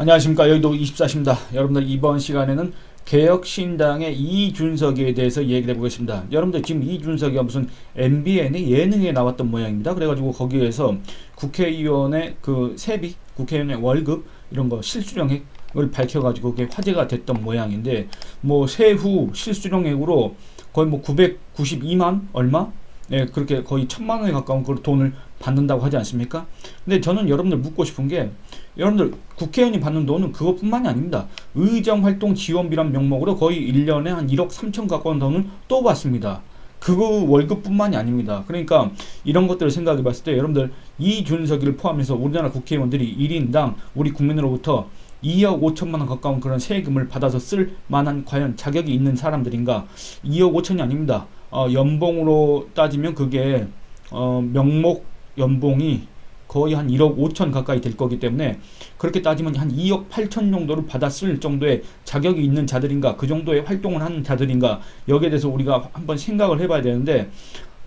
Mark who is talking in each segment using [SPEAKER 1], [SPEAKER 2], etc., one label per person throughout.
[SPEAKER 1] 안녕하십니까 여의도 24시입니다. 여러분들 이번 시간에는 개혁신당의 이준석에 대해서 얘기를 해보겠습니다. 여러분들 지금 이준석이 무슨 MBN의 예능에 나왔던 모양입니다. 그래가지고 거기에서 국회의원의 그 세비, 국회의원의 월급 이런 거 실수령액을 밝혀가지고 그게 화제가 됐던 모양인데 뭐 세후 실수령액으로 거의 뭐 992만 얼마? 네, 그렇게 거의 천만 원에 가까운 그 돈을 받는다고 하지 않습니까? 근데 저는 여러분들 묻고 싶은 게 여러분들 국회의원이 받는 돈은 그것뿐만이 아닙니다. 의정활동 지원비란 명목으로 거의 1년에 한 1억 3천 가까운 돈을 또 받습니다. 그거 월급뿐만이 아닙니다. 그러니까 이런 것들을 생각해 봤을 때 여러분들 이준석이를 포함해서 우리나라 국회의원들이 1인당 우리 국민으로부터 2억 5천만 원 가까운 그런 세금을 받아서 쓸 만한 과연 자격이 있는 사람들인가? 2억 5천이 아닙니다. 어, 연봉으로 따지면 그게 어, 명목 연봉이 거의 한 1억 5천 가까이 될 거기 때문에 그렇게 따지면 한 2억 8천 정도를 받았을 정도의 자격이 있는 자들인가 그 정도의 활동을 하는 자들인가 여기에 대해서 우리가 한번 생각을 해봐야 되는데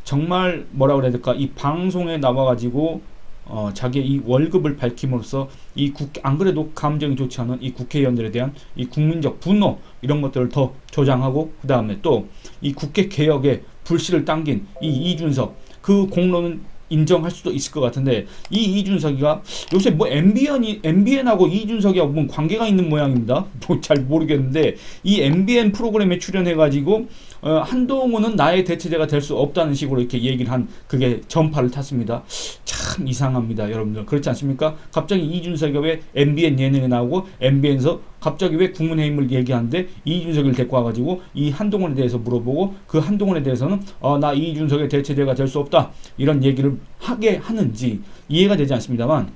[SPEAKER 1] 정말 뭐라 그래야 될까? 이 방송에 나와가지고 어, 자기의 이 월급을 밝힘으로써 이 국, 안 그래도 감정이 좋지 않은 이 국회의원들에 대한 이 국민적 분노 이런 것들을 더 조장하고 그 다음에 또 이 국회 개혁에 불씨를 당긴 이 이준석 그 공로는 인정할 수도 있을 것 같은데 이 이준석이가 요새 뭐 MBN이 MBN하고 이준석이하고 뭐 관계가 있는 모양입니다. 뭐 잘 모르겠는데 이 MBN 프로그램에 출연해가지고 어, 한동훈은 나의 대체제가 될 수 없다는 식으로 이렇게 얘기를 한 그게 전파를 탔습니다. 참 이상합니다, 여러분들 그렇지 않습니까? 갑자기 이준석이 왜 MBN 예능에 나오고 MBN에서 갑자기 왜 국민의힘을 얘기하는데 이준석을 데리고 와가지고 이 한동훈에 대해서 물어보고 그 한동훈에 대해서는 어, 나 이준석의 대체제가 될 수 없다 이런 얘기를 하게 하는지 이해가 되지 않습니다만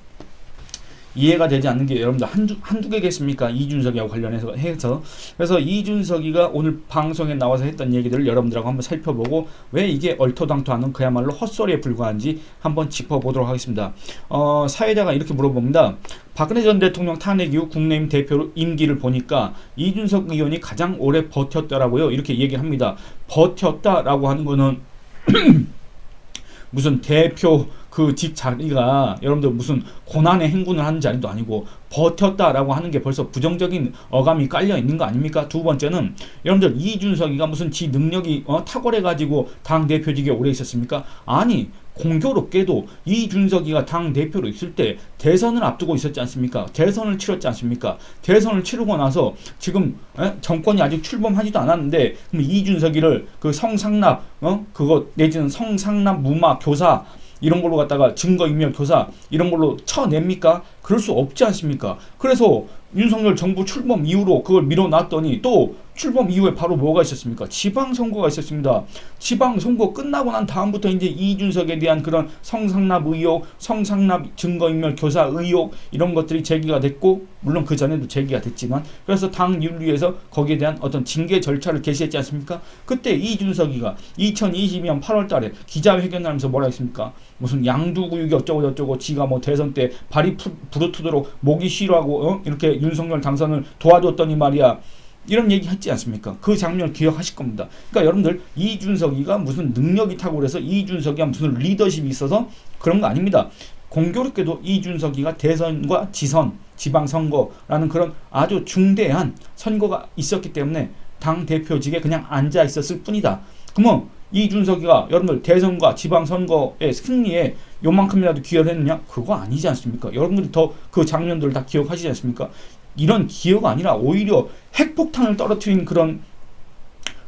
[SPEAKER 1] 이해가 되지 않는 게 여러분들 한두, 한두 개겠습니까? 이준석이하고 관련해서 해서 그래서 이준석이가 오늘 방송에 나와서 했던 얘기들을 여러분들하고 한번 살펴보고 왜 이게 얼토당토하는 그야말로 헛소리에 불과한지 한번 짚어보도록 하겠습니다. 어, 사회자가 이렇게 물어봅니다. 박근혜 전 대통령 탄핵 이후 국내임 대표 임기를 보니까 이준석 의원이 가장 오래 버텼더라고요. 이렇게 얘기합니다. 버텼다라고 하는 거는 무슨 대표 그 직 자리가 여러분들 무슨 고난의 행군을 하는 자리도 아니고 버텼다라고 하는 게 벌써 부정적인 어감이 깔려 있는 거 아닙니까? 두 번째는 여러분들 이준석이가 무슨 지 능력이 어, 탁월해 가지고 당 대표직에 오래 있었습니까? 아니 공교롭게도 이준석이가 당 대표로 있을 때 대선을 앞두고 있었지 않습니까? 대선을 치렀지 않습니까? 대선을 치르고 나서 지금 에? 정권이 아직 출범하지도 않았는데 그럼 이준석이를 그 성상납 어 그거 내지는 성상납 무마 교사 이런 걸로 갖다가 증거 인멸 교사 이런 걸로 쳐냅니까? 그럴 수 없지 않습니까? 그래서 윤석열 정부 출범 이후로 그걸 밀어놨더니 또 출범 이후에 바로 뭐가 있었습니까? 지방선거가 있었습니다. 지방선거 끝나고 난 다음부터 이제 이준석에 대한 그런 성상납 의혹, 성상납 증거인멸 교사 의혹 이런 것들이 제기가 됐고 물론 그 전에도 제기가 됐지만 그래서 당 윤리에서 거기에 대한 어떤 징계 절차를 개시했지 않습니까? 그때 이준석이가 2022년 8월 달에 기자회견을 하면서 뭐라 했습니까? 무슨 양두구육이 어쩌고 저쩌고 지가 뭐 대선 때 발이 푸- 부르트도록 목이 쉬라고 어? 이렇게 윤석열 당선을 도와줬더니 말이야 이런 얘기 했지 않습니까? 그 장면 기억하실 겁니다. 그러니까 여러분들 이준석이가 무슨 능력이 탁월해서 이준석이가 무슨 리더십이 있어서 그런 거 아닙니다. 공교롭게도 이준석이가 대선과 지선, 지방선거라는 그런 아주 중대한 선거가 있었기 때문에 당 대표직에 그냥 앉아 있었을 뿐이다. 그러면 이준석이가 여러분들 대선과 지방선거의 승리에 요만큼이라도 기여를 했느냐? 그거 아니지 않습니까? 여러분들이 더 그 장면들을 다 기억하시지 않습니까? 이런 기여가 아니라 오히려 핵폭탄을 떨어뜨린 그런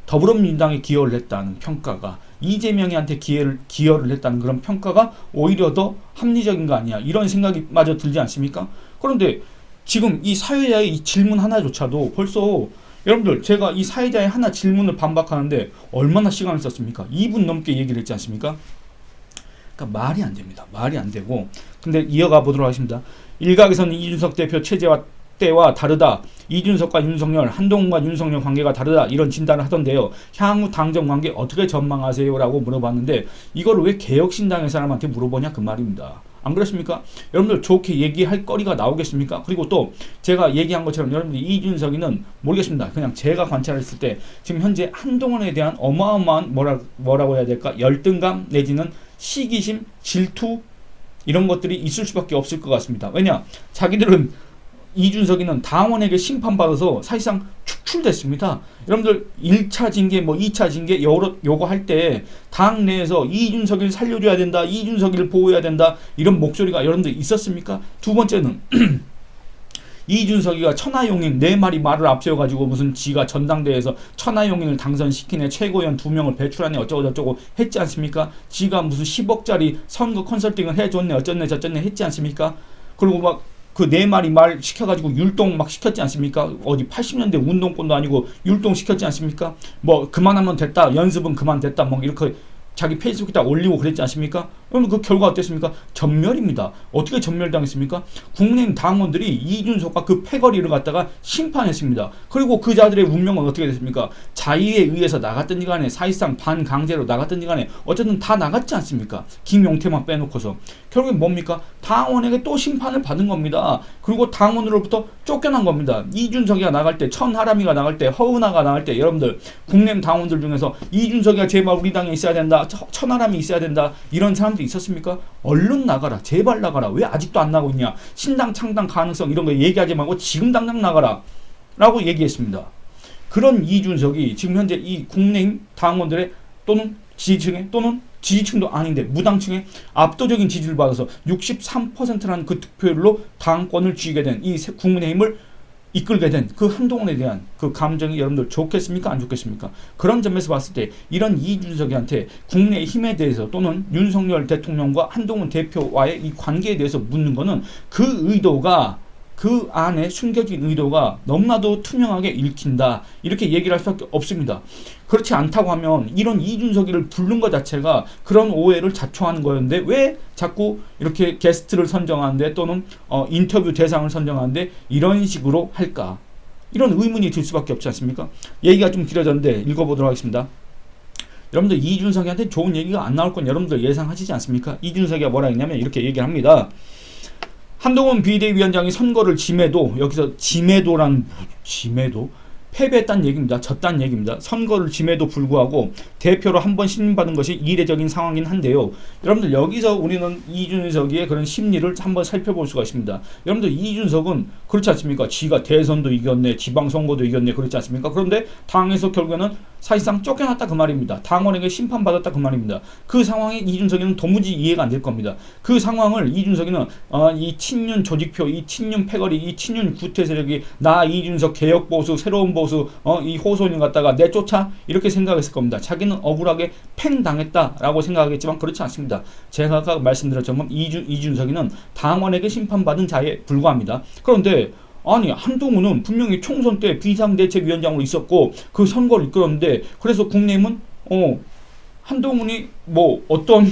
[SPEAKER 1] 더불어민주당에 기여를 했다는 평가가 이재명이한테 기여를, 기여를 했다는 그런 평가가 오히려 더 합리적인 거 아니야 이런 생각이 마저 들지 않습니까? 그런데 지금 이 사회자의 이 질문 하나조차도 벌써 여러분들 제가 이 사회자의 하나 질문을 반박하는데 얼마나 시간을 썼습니까? 2분 넘게 얘기를 했지 않습니까? 그러니까 말이 안 됩니다. 말이 안 되고 근데 이어가 보도록 하겠습니다. 일각에서는 이준석 대표 체제와 때와 다르다. 이준석과 윤석열, 한동훈과 윤석열 관계가 다르다. 이런 진단을 하던데요. 향후 당정 관계 어떻게 전망하세요? 라고 물어봤는데 이걸 왜 개혁신당의 사람한테 물어보냐 그 말입니다. 안 그렇습니까? 여러분들 좋게 얘기할 거리가 나오겠습니까? 그리고 또 제가 얘기한 것처럼 여러분들 이준석이는 모르겠습니다. 그냥 제가 관찰했을 때 지금 현재 한동훈에 대한 어마어마한 뭐라, 뭐라고 해야 될까? 열등감 내지는 시기심, 질투 이런 것들이 있을 수밖에 없을 것 같습니다. 왜냐? 자기들은 이준석이는 당원에게 심판받아서 사실상 축출됐습니다. 여러분들 1차 징계 뭐 2차 징계 요거, 요거 할 때 당 내에서 이준석이를 살려줘야 된다. 이준석이를 보호해야 된다. 이런 목소리가 여러분들 있었습니까? 두 번째는 이준석이가 천하용인 네 마리 말을 앞세워가지고 무슨 지가 전당대회에서 천하용인을 당선시키네 최고위원 두 명을 배출하네 어쩌고 저쩌고 했지 않습니까? 지가 무슨 10억짜리 선거 컨설팅을 해줬네 어쩌네 저쩌네 했지 않습니까? 그리고 막 그 네 마리 말 시켜가지고 율동 막 시켰지 않습니까? 어디 80년대 운동권도 아니고 율동 시켰지 않습니까? 뭐 그만하면 됐다 연습은 그만 됐다 뭐 이렇게 자기 페이스북에다 올리고 그랬지 않습니까? 그럼 그 결과 어땠습니까? 전멸입니다. 어떻게 전멸당했습니까? 국민의힘 당원들이 이준석과 그 패거리를 갖다가 심판했습니다. 그리고 그 자들의 운명은 어떻게 됐습니까? 자의에 의해서 나갔든지 간에 사실상 반강제로 나갔든지 간에 어쨌든 다 나갔지 않습니까? 김용태만 빼놓고서. 결국엔 뭡니까? 당원에게 또 심판을 받은 겁니다. 그리고 당원으로부터 쫓겨난 겁니다. 이준석이가 나갈 때, 천하람이가 나갈 때, 허은하가 나갈 때 여러분들 국내임 당원들 중에서 이준석이가 제발 우리 당에 있어야 된다. 천하람이 있어야 된다. 이런 사람도 있었습니까? 얼른 나가라. 제발 나가라. 왜 아직도 안 나고 있냐? 신당 창당 가능성 이런 거 얘기하지 말고 지금 당장 나가라. 라고 얘기했습니다. 그런 이준석이 지금 현재 이 국내임 당원들의 또는 지지층의 또는 지지층도 아닌데 무당층의 압도적인 지지를 받아서 63%라는 그 득표율로 당권을 쥐게 된 이 국민의힘을 이끌게 된 그 한동훈에 대한 그 감정이 여러분들 좋겠습니까? 안 좋겠습니까? 그런 점에서 봤을 때 이런 이준석이한테 국내힘에 대해서 또는 윤석열 대통령과 한동훈 대표와의 이 관계에 대해서 묻는 거는 그 의도가 그 안에 숨겨진 의도가 너무나도 투명하게 읽힌다. 이렇게 얘기를 할 수밖에 없습니다. 그렇지 않다고 하면 이런 이준석이를 부른 것 자체가 그런 오해를 자초하는 거였는데 왜 자꾸 이렇게 게스트를 선정하는데 또는 어, 인터뷰 대상을 선정하는데 이런 식으로 할까? 이런 의문이 들 수밖에 없지 않습니까? 얘기가 좀 길어졌는데 읽어보도록 하겠습니다. 여러분들 이준석이한테 좋은 얘기가 안 나올 건 여러분들 예상하시지 않습니까? 이준석이가 뭐라 했냐면 이렇게 얘기를 합니다. 한동훈 비대위원장이 선거를 짐해도 여기서 짐해도란 짐해도 패배했다는 얘기입니다. 졌다는 얘기입니다. 선거를 짐에도 불구하고 대표로 한 번 신임받은 것이 이례적인 상황이긴 한데요. 여러분들 여기서 우리는 이준석의 그런 심리를 한번 살펴볼 수가 있습니다. 여러분들 이준석은 그렇지 않습니까? 지가 대선도 이겼네, 지방선거도 이겼네, 그렇지 않습니까? 그런데 당에서 결국에는 사실상 쫓겨났다 그 말입니다. 당원에게 심판받았다 그 말입니다. 그 상황에 이준석이는 도무지 이해가 안 될 겁니다. 그 상황을 이준석이는 어, 이 친윤 조직표, 이 친윤 패거리, 이 친윤 구태 세력이 나 이준석 개혁 보수, 새로운 보수, 어, 이 호소인 갖다가 내쫓아 이렇게 생각했을 겁니다. 자기는 억울하게 팽 당했다라고 생각하겠지만 그렇지 않습니다. 제가 아까 말씀드렸지만 이준 이준석이는 당원에게 심판받은 자에 불과합니다. 그런데 아니 한동훈은 분명히 총선 때 비상대책위원장으로 있었고 그 선거를 이끌었는데 그래서 국내임은 어 한동훈이 뭐 어떤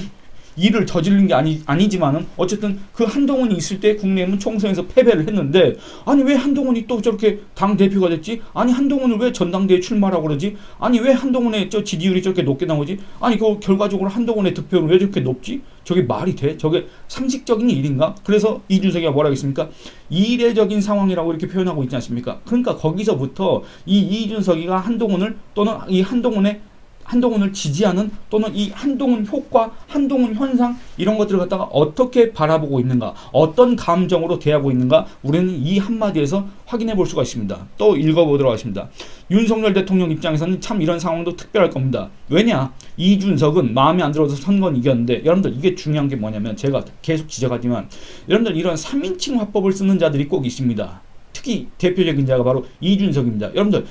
[SPEAKER 1] 일을 저지른 게 아니, 아니지만은 어쨌든 그 한동훈이 있을 때 국내임은 총선에서 패배를 했는데 아니 왜 한동훈이 또 저렇게 당 대표가 됐지? 아니 한동훈을 왜 전당대회 출마라고 그러지? 아니 왜 한동훈의 저 지지율이 저렇게 높게 나오지? 아니 그 결과적으로 한동훈의 득표는 왜 저렇게 높지? 저게 말이 돼? 저게 상식적인 일인가? 그래서 이준석이가 뭐라고 했습니까? 이례적인 상황이라고 이렇게 표현하고 있지 않습니까? 그러니까 거기서부터 이 이준석이가 한동훈을 또는 이 한동훈의 한동훈을 지지하는 또는 이 한동훈 효과, 한동훈 현상 이런 것들을 갖다가 어떻게 바라보고 있는가, 어떤 감정으로 대하고 있는가 우리는 이 한마디에서 확인해 볼 수가 있습니다. 또 읽어보도록 하겠습니다. 윤석열 대통령 입장에서는 참 이런 상황도 특별할 겁니다. 왜냐? 이준석은 마음에 안 들어서 선거는 이겼는데 여러분들 이게 중요한 게 뭐냐면 제가 계속 지적하지만 여러분들 이런 3인칭 화법을 쓰는 자들이 꼭 있습니다. 특히 대표적인 자가 바로 이준석입니다. 여러분들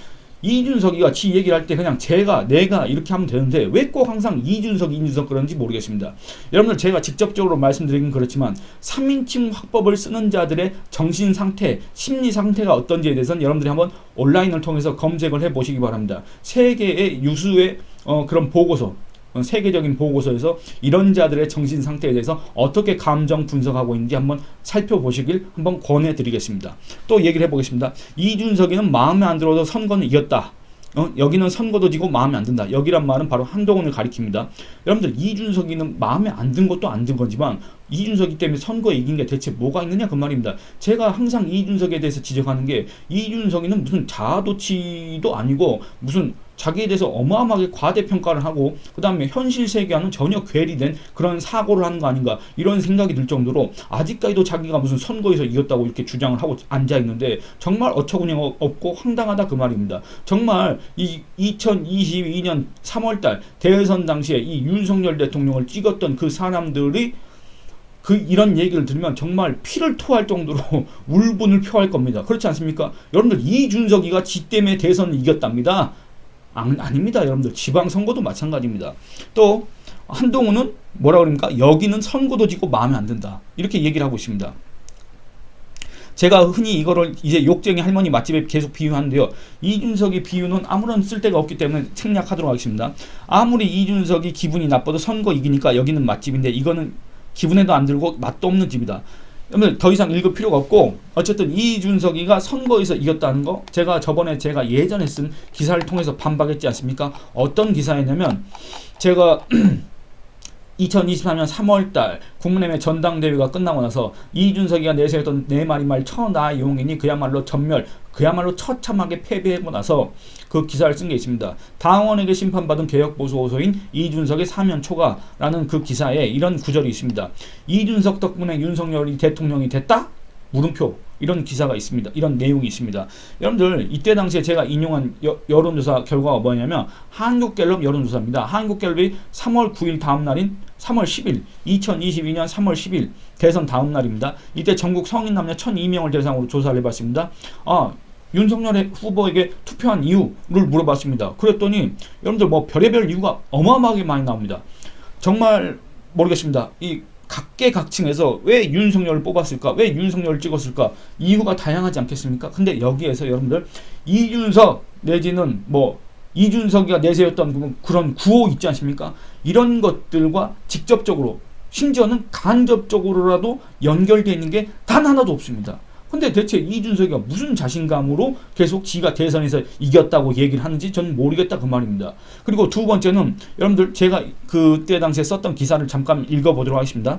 [SPEAKER 1] 이준석이가 지 얘기를 할 때 그냥 제가 내가 이렇게 하면 되는데 왜 꼭 항상 이준석 이준석 그런지 모르겠습니다. 여러분들 제가 직접적으로 말씀드리긴 그렇지만 3인칭 화법을 쓰는 자들의 정신 상태, 심리 상태가 어떤지에 대해서는 여러분들이 한번 온라인을 통해서 검색을 해 보시기 바랍니다. 세계의 유수의 어, 그런 보고서 어, 세계적인 보고서에서 이런 자들의 정신 상태에 대해서 어떻게 감정 분석하고 있는지 한번 살펴보시길 한번 권해드리겠습니다. 또 얘기를 해보겠습니다. 이준석이는 마음에 안 들어도 선거는 이겼다. 어, 여기는 선거도 지고 마음에 안 든다. 여기란 말은 바로 한동훈을 가리킵니다. 여러분들 이준석이는 마음에 안 든 것도 안 든 거지만 이준석이 때문에 선거에 이긴 게 대체 뭐가 있느냐 그 말입니다. 제가 항상 이준석에 대해서 지적하는 게 이준석이는 무슨 자아도취도 아니고 무슨 자기에 대해서 어마어마하게 과대평가를 하고 그 다음에 현실 세계와는 전혀 괴리된 그런 사고를 하는 거 아닌가 이런 생각이 들 정도로 아직까지도 자기가 무슨 선거에서 이겼다고 이렇게 주장을 하고 앉아 있는데 정말 어처구니 없고 황당하다 그 말입니다. 정말 이 2022년 3월달 대선 당시에 이 윤석열 대통령을 찍었던 그 사람들이 그 이런 얘기를 들으면 정말 피를 토할 정도로 울분을 표할 겁니다. 그렇지 않습니까? 여러분들 이준석이가 지 때문에 대선을 이겼답니다. 아, 아닙니다. 여러분들 지방선거도 마찬가지입니다. 또 한동훈은 뭐라 그럽니까? 여기는 선거도 지고 마음에 안 든다. 이렇게 얘기를 하고 있습니다. 제가 흔히 이거를 이제 욕쟁이 할머니 맛집에 계속 비유하는데요. 이준석의 비유는 아무런 쓸데가 없기 때문에 생략하도록 하겠습니다. 아무리 이준석이 기분이 나빠도 선거 이기니까 여기는 맛집인데 이거는 기분에도 안 들고 맛도 없는 집이다. 여러분들 더 이상 읽을 필요가 없고 어쨌든 이준석이가 선거에서 이겼다는 거 제가 저번에 제가 예전에 쓴 기사를 통해서 반박했지 않습니까? 어떤 기사였냐면 제가 2023년 3월달 국민의힘 전당대회가 끝나고 나서 이준석이가 내세웠던 네 마리 말 천하 용인이 그야말로 전멸 그야말로 처참하게 패배하고 나서 그 기사를 쓴 게 있습니다. 당원에게 심판받은 개혁보수 호소인 이준석의 사면 초과라는 그 기사에 이런 구절이 있습니다. 이준석 덕분에 윤석열이 대통령이 됐다? 물음표 이런 기사가 있습니다. 이런 내용이 있습니다. 여러분들 이때 당시에 제가 인용한 여, 론조사 결과가 뭐냐면 한국갤럽 여론조사입니다. 한국갤럽이 3월 9일 다음 날인 3월 10일 2022년 3월 10일 대선 다음 날입니다. 이때 전국 성인 남녀 1,002명을 대상으로 조사를 해봤습니다. 아 윤석열 후보에게 투표한 이유를 물어봤습니다. 그랬더니 여러분들 뭐 별의별 이유가 어마어마하게 많이 나옵니다. 정말 모르겠습니다. 이 각계각층에서 왜 윤석열을 뽑았을까? 왜 윤석열을 찍었을까? 이유가 다양하지 않겠습니까? 근데 여기에서 여러분들 이준석 내지는 뭐 이준석이가 내세웠던 그런 구호 있지 않습니까? 이런 것들과 직접적으로 심지어는 간접적으로라도 연결되어 있는 게 단 하나도 없습니다. 근데 대체 이준석이가 무슨 자신감으로 계속 지가 대선에서 이겼다고 얘기를 하는지 저는 모르겠다 그 말입니다. 그리고 두 번째는 여러분들 제가 그때 당시에 썼던 기사를 잠깐 읽어보도록 하겠습니다.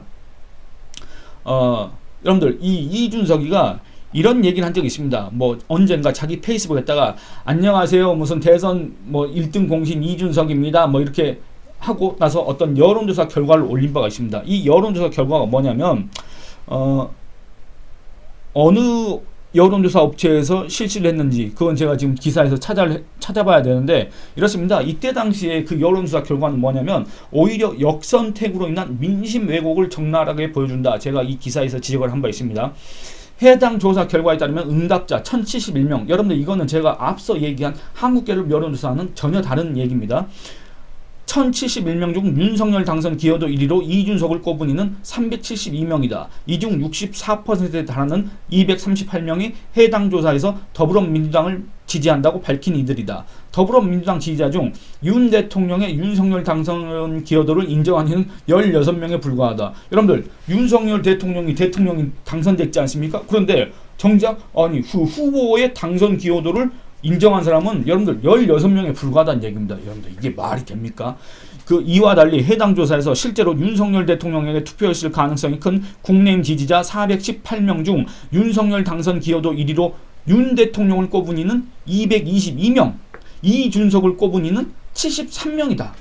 [SPEAKER 1] 어, 여러분들 이 이준석이가 이런 얘기를 한 적이 있습니다. 뭐 언젠가 자기 페이스북에다가 안녕하세요 무슨 대선 뭐 1등 공신 이준석입니다. 뭐 이렇게 하고 나서 어떤 여론조사 결과를 올린 바가 있습니다. 이 여론조사 결과가 뭐냐면 어 어느 여론조사 업체에서 실시를 했는지 그건 제가 지금 기사에서 찾아, 찾아봐야 되는데 이렇습니다. 이때 당시에 그 여론조사 결과는 뭐냐면 오히려 역선택으로 인한 민심 왜곡을 적나라하게 보여준다. 제가 이 기사에서 지적을 한 바 있습니다. 해당 조사 결과에 따르면 응답자 1071명 여러분들 이거는 제가 앞서 얘기한 한국갤럽 여론조사는 전혀 다른 얘기입니다. 1071명 중 윤석열 당선 기여도 1위로 이준석을 꼽은 이는 372명이다. 이 중 64%에 달하는 238명이 해당 조사에서 더불어민주당을 지지한다고 밝힌 이들이다. 더불어민주당 지지자 중 윤 대통령의 윤석열 당선 기여도를 인정한 이는 16명에 불과하다. 여러분들 윤석열 대통령이 대통령이 당선됐지 않습니까? 그런데 정작 아니 후, 후보의 당선 기여도를 인정한 사람은 여러분들 16명에 불과하다는 얘기입니다. 여러분들 이게 말이 됩니까? 그 이와 달리 해당 조사에서 실제로 윤석열 대통령에게 투표했을 가능성이 큰 국내임 지지자 418명 중 윤석열 당선 기여도 1위로 윤 대통령을 꼽은 이는 222명, 이준석을 꼽은 이는 73명이다.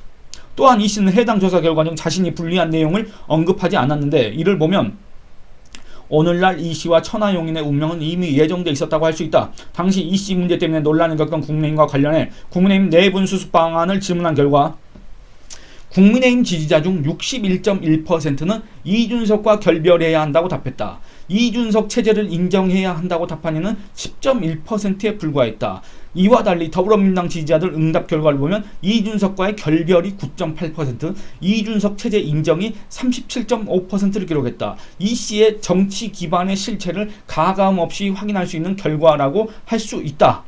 [SPEAKER 1] 또한 이 씨는 해당 조사 결과 중 자신이 불리한 내용을 언급하지 않았는데 이를 보면 오늘날 이 씨와 천하용인의 운명은 이미 예정돼 있었다고 할 수 있다. 당시 이씨 문제 때문에 논란을 겪던 국민의힘과 관련해 국민의힘 내분 수습 방안을 질문한 결과 국민의힘 지지자 중 61.1%는 이준석과 결별해야 한다고 답했다. 이준석 체제를 인정해야 한다고 답한 이는 10.1%에 불과했다. 이와 달리 더불어민주당 지지자들 응답 결과를 보면 이준석과의 결별이 9.8%, 이준석 체제 인정이 37.5%를 기록했다. 이 씨의 정치 기반의 실체를 가감 없이 확인할 수 있는 결과라고 할 수 있다.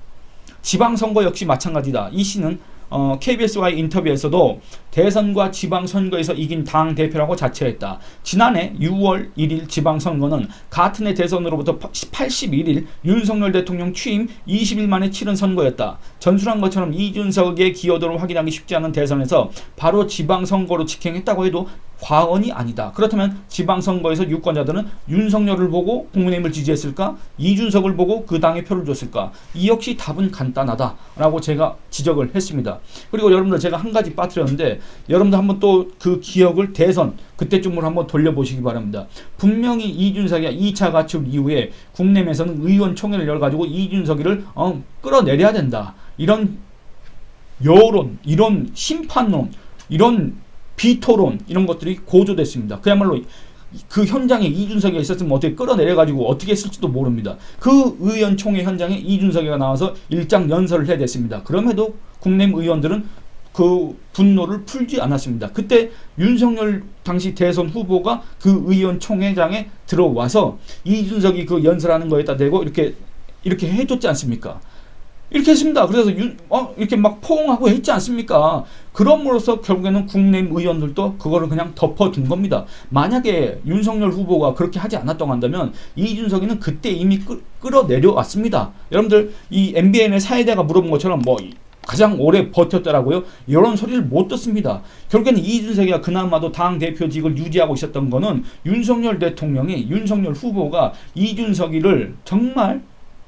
[SPEAKER 1] 지방선거 역시 마찬가지다. 이 씨는 어, KBS와의 인터뷰에서도 대선과 지방선거에서 이긴 당 대표라고 자처했다. 지난해 6월 1일 지방선거는 같은 해 대선으로부터 81일 윤석열 대통령 취임 20일 만에 치른 선거였다. 전술한 것처럼 이준석의 기여도를 확인하기 쉽지 않은 대선에서 바로 지방선거로 직행했다고 해도 과언이 아니다. 그렇다면 지방선거에서 유권자들은 윤석열을 보고 국민의힘을 지지했을까? 이준석을 보고 그 당에 표를 줬을까? 이 역시 답은 간단하다라고 제가 지적을 했습니다. 그리고 여러분들 제가 한 가지 빠뜨렸는데 여러분들 한번 또 그 기억을 대선 그때쯤으로 한번 돌려보시기 바랍니다. 분명히 이준석이 2차 가축 이후에 국내에서는 의원총회를 열어가지고 이준석이를 어, 끌어내려야 된다. 이런 여론, 이런 심판론, 이런 비토론 이런 것들이 고조됐습니다. 그야말로 그 현장에 이준석이 있었으면 어떻게 끌어내려가지고 어떻게 했을지도 모릅니다. 그 의원총회 현장에 이준석이가 나와서 일장 연설을 해야 됐습니다. 그럼에도 국내임 의원들은 그 분노를 풀지 않았습니다. 그때 윤석열 당시 대선 후보가 그 의원총회장에 들어와서 이준석이 그 연설하는 거에다 대고 이렇게 이렇게 해줬지 않습니까? 이렇게 했습니다. 그래서 윤, 어, 이렇게 막 포옹하고 했지 않습니까? 그럼으로써 결국에는 국내임 의원들도 그거를 그냥 덮어둔 겁니다. 만약에 윤석열 후보가 그렇게 하지 않았던 한다면 이준석이는 그때 이미 끌, 끌어내려왔습니다. 여러분들 이 MBN의 사회자가 물어본 것처럼 뭐 가장 오래 버텼더라고요. 이런 소리를 못 듣습니다. 결국에는 이준석이가 그나마도 당 대표직을 유지하고 있었던 거는 윤석열 대통령이 윤석열 후보가 이준석이를 정말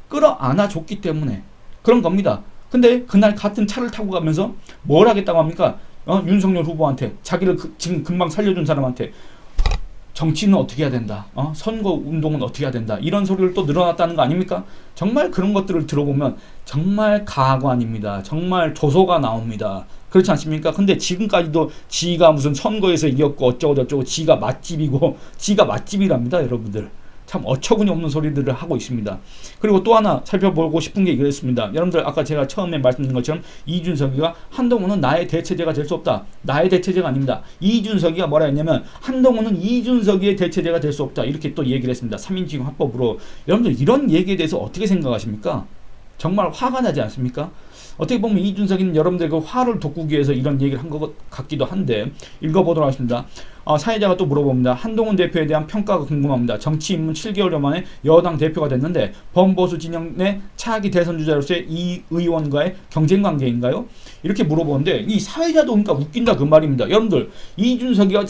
[SPEAKER 1] 끌어안아 줬기 때문에 그런 겁니다. 근데 그날 같은 차를 타고 가면서 뭘 하겠다고 합니까? 어, 윤석열 후보한테 자기를 그, 지금 금방 살려준 사람한테 정치는 어떻게 해야 된다. 어? 선거 운동은 어떻게 해야 된다. 이런 소리를 또 늘어났다는 거 아닙니까? 정말 그런 것들을 들어보면 정말 가관입니다. 정말 조소가 나옵니다. 그렇지 않습니까? 근데 지금까지도 지가 무슨 선거에서 이겼고 어쩌고 저쩌고 지가 맛집이고 지가 맛집이랍니다, 여러분들. 참 어처구니 없는 소리들을 하고 있습니다. 그리고 또 하나 살펴보고 싶은 게 이랬습니다. 여러분들 아까 제가 처음에 말씀드린 것처럼 이준석이가 한동훈은 나의 대체제가 될 수 없다. 나의 대체제가 아닙니다. 이준석이가 뭐라 했냐면 한동훈은 이준석이의 대체제가 될 수 없다. 이렇게 또 얘기를 했습니다. 3인칭 화법으로. 여러분들 이런 얘기에 대해서 어떻게 생각하십니까? 정말 화가 나지 않습니까? 어떻게 보면 이준석이는 여러분들 그 화를 돋구기 위해서 이런 얘기를 한 것 같기도 한데 읽어보도록 하겠습니다. 어, 사회자가 또 물어봅니다. 한동훈 대표에 대한 평가가 궁금합니다. 정치 입문 7개월 만에 여당 대표가 됐는데 범보수 진영 내 차기 대선 주자로서의 이 의원과의 경쟁 관계인가요? 이렇게 물어보는데 이 사회자도 그러니까 웃긴다 그 말입니다. 여러분들 이준석이가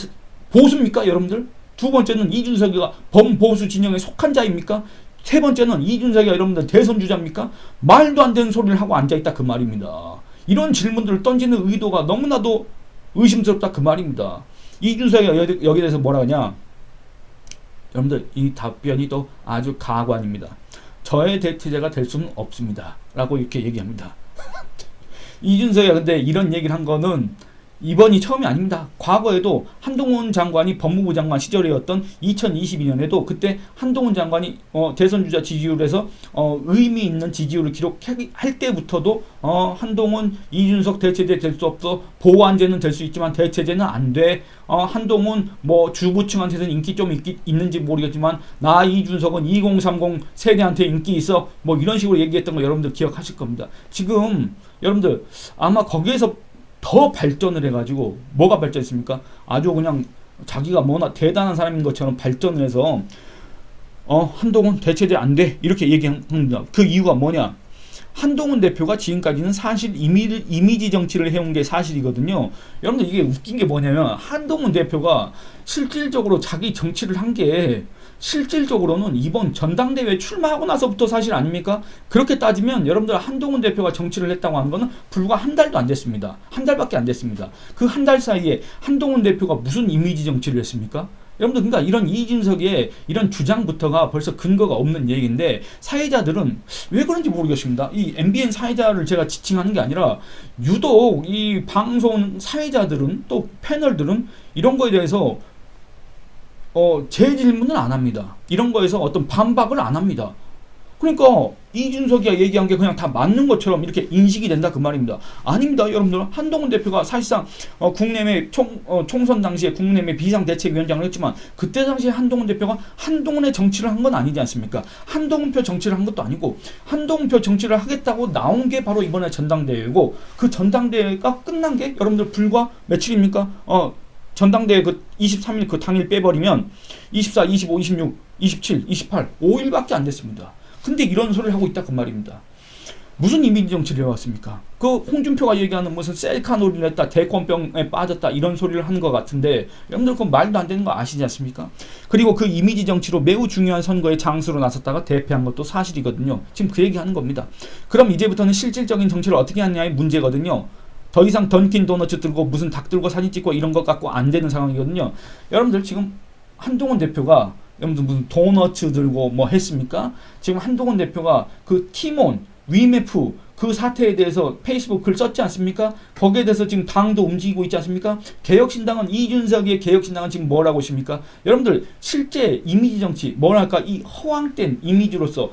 [SPEAKER 1] 보수입니까? 여러분들 두 번째는 이준석이가 범보수 진영에 속한 자입니까? 세 번째는 이준석이가 여러분들 대선 주자입니까? 말도 안 되는 소리를 하고 앉아있다 그 말입니다. 이런 질문들을 던지는 의도가 너무나도 의심스럽다 그 말입니다. 이준석이가 여기, 대해서 뭐라 하냐? 여러분들 이 답변이 또 아주 가관입니다. 저의 대체제가 될 수는 없습니다. 라고 이렇게 얘기합니다. 이준석이가 근데 이런 얘기를 한 거는 이번이 처음이 아닙니다. 과거에도 한동훈 장관이 법무부 장관 시절이었던 2022년에도 그때 한동훈 장관이 어, 대선 주자 지지율에서 어, 의미 있는 지지율을 기록할 때부터도 어, 한동훈 이준석 대체제 될 수 없어 보완제는 될 수 있지만 대체제는 안 돼. 어, 한동훈 뭐 주부층한테는 인기 좀 있기, 있는지 모르겠지만 나 이준석은 2030 세대한테 인기 있어. 뭐 이런 식으로 얘기했던 거 여러분들 기억하실 겁니다. 지금 여러분들 아마 거기에서 더 발전을 해가지고 뭐가 발전했습니까? 아주 그냥 자기가 뭐나 대단한 사람인 것처럼 발전을 해서 어 한동훈 대체제 안돼 이렇게 얘기합니다. 그 이유가 뭐냐? 한동훈 대표가 지금까지는 사실 이미, 이미지 정치를 해온 게 사실이거든요. 여러분들 이게 웃긴 게 뭐냐면 한동훈 대표가 실질적으로 자기 정치를 한게 실질적으로는 이번 전당대회 출마하고 나서부터 사실 아닙니까? 그렇게 따지면 여러분들 한동훈 대표가 정치를 했다고 하는 거는 불과 한 달도 안 됐습니다. 한 달밖에 안 됐습니다. 그 한 달 사이에 한동훈 대표가 무슨 이미지 정치를 했습니까? 여러분들 그러니까 이런 이준석의 이런 주장부터가 벌써 근거가 없는 얘기인데 사회자들은 왜 그런지 모르겠습니다. 이 MBN 사회자를 제가 지칭하는 게 아니라 유독 이 방송 사회자들은 또 패널들은 이런 거에 대해서 어, 제 질문을 안 합니다. 이런 거에서 어떤 반박을 안 합니다. 그러니까 이준석이가 얘기한 게 그냥 다 맞는 것처럼 이렇게 인식이 된다 그 말입니다. 아닙니다, 여러분들. 한동훈 대표가 사실상 어, 국내외 총, 어, 총선 당시에 국내외 비상대책위원장을 했지만 그때 당시에 한동훈 대표가 한동훈의 정치를 한 건 아니지 않습니까? 한동훈표 정치를 한 것도 아니고 한동훈표 정치를 하겠다고 나온 게 바로 이번에 전당대회고 그 전당대회가 끝난 게 여러분들 불과 며칠입니까? 어, 전당대회 그 23일 그 당일 빼버리면 24, 25, 26, 27, 28, 5일밖에 안 됐습니다. 근데 이런 소리를 하고 있다 그 말입니다. 무슨 이미지 정치를 해왔습니까? 그 홍준표가 얘기하는 무슨 셀카 놀이를 했다, 대권병에 빠졌다 이런 소리를 하는 것 같은데 여러분들 그 말도 안 되는 거 아시지 않습니까? 그리고 그 이미지 정치로 매우 중요한 선거의 장수로 나섰다가 대패한 것도 사실이거든요. 지금 그 얘기하는 겁니다. 그럼 이제부터는 실질적인 정치를 어떻게 하느냐의 문제거든요. 더 이상 던킨 도너츠 들고 무슨 닭 들고 사진 찍고 이런 것 갖고 안 되는 상황이거든요. 여러분들 지금 한동훈 대표가 여러분들 무슨 도너츠 들고 뭐 했습니까? 지금 한동훈 대표가 그 티몬 위메프 그 사태에 대해서 페이스북 글 썼지 않습니까? 거기에 대해서 지금 당도 움직이고 있지 않습니까? 개혁신당은 이준석의 개혁신당은 지금 뭐라고 하십니까? 여러분들 실제 이미지 정치 뭐랄까 이 허황된 이미지로서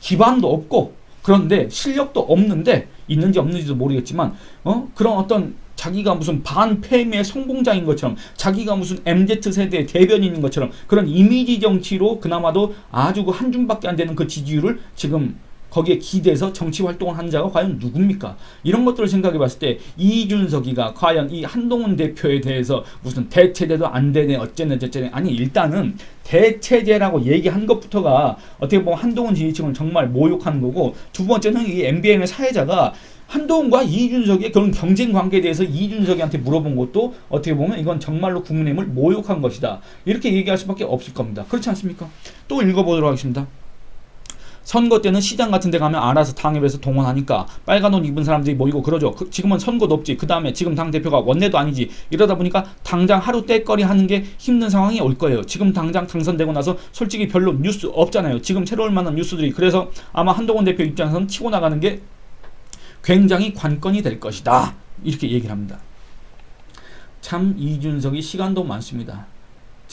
[SPEAKER 1] 기반도 없고 그런데 실력도 없는데 있는지 없는지도 모르겠지만 어? 그런 어떤 자기가 무슨 반패의 성공자인 것처럼 자기가 무슨 MZ 세대의 대변인인 것처럼 그런 이미지 정치로 그나마도 아주 그 한 줌밖에 안 되는 그 지지율을 지금 거기에 기대서 정치 활동을 하는 자가 과연 누굽니까? 이런 것들을 생각해 봤을 때 이준석이가 과연 이 한동훈 대표에 대해서 무슨 대체제도 안 되네 어쩌네 저쩌네 아니 일단은 대체제라고 얘기한 것부터가 어떻게 보면 한동훈 지지층을 정말 모욕하는 거고 두 번째는 이 MBN의 사회자가 한동훈과 이준석의 그런 경쟁 관계에 대해서 이준석이한테 물어본 것도 어떻게 보면 이건 정말로 국민의힘을 모욕한 것이다. 이렇게 얘기할 수밖에 없을 겁니다. 그렇지 않습니까? 또 읽어보도록 하겠습니다. 선거 때는 시장 같은 데 가면 알아서 당협에서 동원하니까 빨간 옷 입은 사람들이 모이고 그러죠. 그, 지금은 선거도 없지. 그 다음에 지금 당 대표가 원내도 아니지. 이러다 보니까 당장 하루 떼거리 하는 게 힘든 상황이 올 거예요. 지금 당장 당선되고 나서 솔직히 별로 뉴스 없잖아요. 지금 새로울 만한 뉴스들이. 그래서 아마 한동훈 대표 입장에서는 치고 나가는 게 굉장히 관건이 될 것이다. 이렇게 얘기를 합니다. 참 이준석이 시간도 많습니다.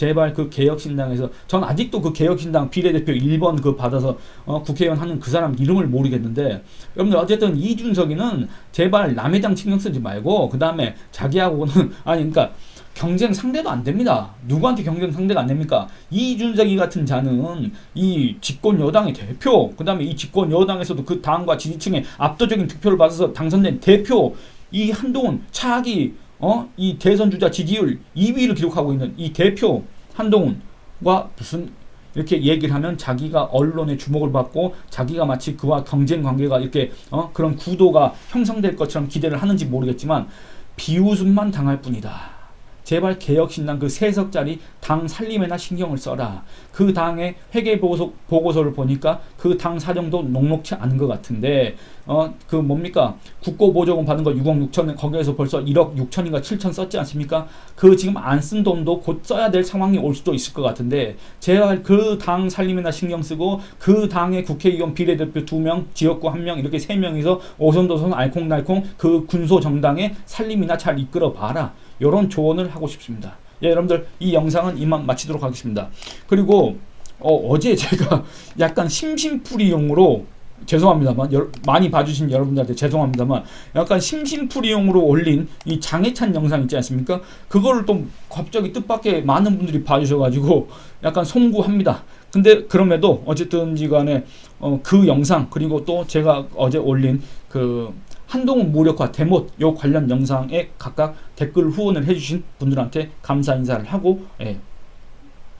[SPEAKER 1] 제발 그 개혁신당에서 전 아직도 그 개혁신당 비례대표 1번 그 받아서 어, 국회의원 하는 그 사람 이름을 모르겠는데 여러분들 어쨌든 이준석이는 제발 남의 당 신경 쓰지 말고 그 다음에 자기하고는 아니 그러니까 경쟁 상대도 안 됩니다. 누구한테 경쟁 상대가 안 됩니까? 이준석이 같은 자는 이 집권 여당의 대표, 그 다음에 이 집권 여당에서도 그 당과 지지층의 압도적인 득표를 받아서 당선된 대표, 이 한동훈 차기 어? 이 대선 주자 지지율 2위를 기록하고 있는 이 대표 한동훈과 무슨 이렇게 얘기를 하면 자기가 언론의 주목을 받고 자기가 마치 그와 경쟁 관계가 이렇게 어? 그런 구도가 형성될 것처럼 기대를 하는지 모르겠지만 비웃음만 당할 뿐이다. 제발 개혁신당 그 세석짜리 당 살림에나 신경을 써라. 그 당의 회계 보고서, 보고서를 보니까 그 당 사정도 녹록치 않은 것 같은데 어 그 뭡니까 국고 보조금 받은 거 6억 6천 거기에서 벌써 1억 6천인가 7천 썼지 않습니까? 그 지금 안 쓴 돈도 곧 써야 될 상황이 올 수도 있을 것 같은데 제발 그 당 살림에나 신경 쓰고 그 당의 국회의원 비례대표 두 명, 지역구 한명 이렇게 세 명이서 오선도선 알콩달콩 그 군소 정당의 살림이나 잘 이끌어 봐라. 이런 조언을 하고 싶습니다. 예, 여러분들 이 영상은 이만 마치도록 하겠습니다. 그리고 어, 제 제가 약간 심심풀이용으로 죄송합니다만 여, 많이 봐주신 여러분들한테 죄송합니다만 약간 심심풀이용으로 올린 이 장해찬 영상 있지 않습니까? 그거를 또 갑자기 뜻밖의 많은 분들이 봐주셔가지고 약간 송구합니다. 근데 그럼에도 어쨌든지 간에 어, 그 영상 그리고 또 제가 어제 올린 그 한동훈 무력화 데못 요 관련 영상에 각각 댓글 후원을 해주신 분들한테 감사 인사를 하고 예,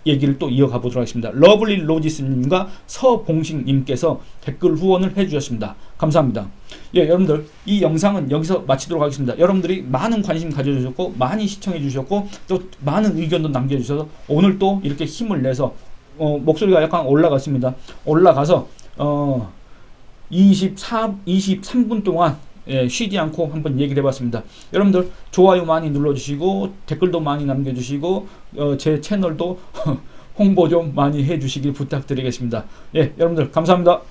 [SPEAKER 1] 얘기를 또 이어가 보도록 하겠습니다. 러블리 로지스님과 서봉식님께서 댓글 후원을 해주셨습니다. 감사합니다. 예, 여러분들 이 영상은 여기서 마치도록 하겠습니다. 여러분들이 많은 관심 가져주셨고 많이 시청해 주셨고 또 많은 의견도 남겨주셔서 오늘 또 이렇게 힘을 내서 어, 목소리가 약간 올라갔습니다. 올라가서 어, 24, 23분 동안 예, 쉬지 않고 한번 얘기를 해봤습니다. 여러분들 좋아요 많이 눌러주시고 댓글도 많이 남겨주시고 어, 제 채널도 홍보 좀 많이 해주시길 부탁드리겠습니다. 예, 여러분들 감사합니다.